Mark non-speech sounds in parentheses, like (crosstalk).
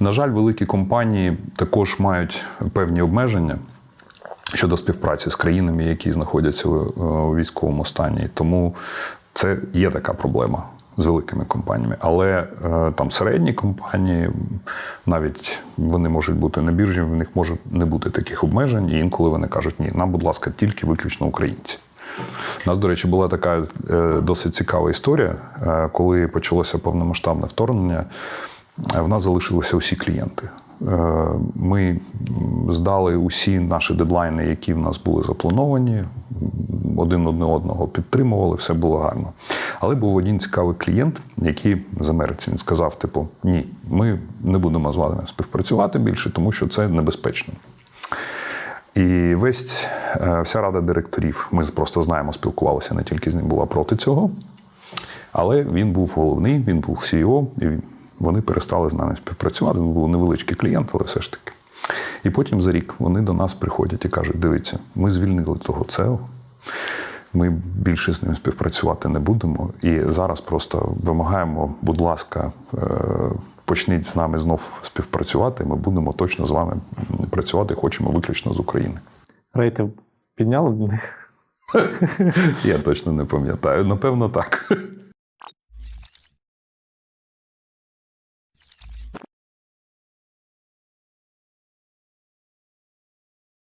На жаль, великі компанії також мають певні обмеження щодо співпраці з країнами, які знаходяться у у військовому стані. Тому це є така проблема з великими компаніями. Але е, там середні компанії, навіть вони можуть бути на біржі, в них може не бути таких обмежень, і інколи вони кажуть, ні, нам, будь ласка, тільки виключно українці. У нас, до речі, була така е, досить цікава історія, Е, коли почалося повномасштабне вторгнення. Е, В нас залишилися усі клієнти. Е, Ми здали усі наші дедлайни, які в нас були заплановані. Один одне одного підтримували, все було гарно. Але був один цікавий клієнт, який з Америці він сказав: типу, ні, ми не будемо з вами співпрацювати більше, тому що це небезпечно. І весь е, вся рада директорів, ми просто знаємо, спілкувалися не тільки з ним, була проти цього. Але він був головний, він був CEO, і вони перестали з нами співпрацювати. Він був невеличкий клієнт, але все ж таки. І потім за рік вони до нас приходять і кажуть: дивіться, ми звільнили того ЦЕО, ми більше з ним співпрацювати не будемо. І зараз просто вимагаємо, будь ласка, е, почніть з нами знов співпрацювати. Ми будемо точно з вами працювати, хочемо виключно з України. Рейти підняли для них? (laughs) Я точно не пам'ятаю. Напевно, так.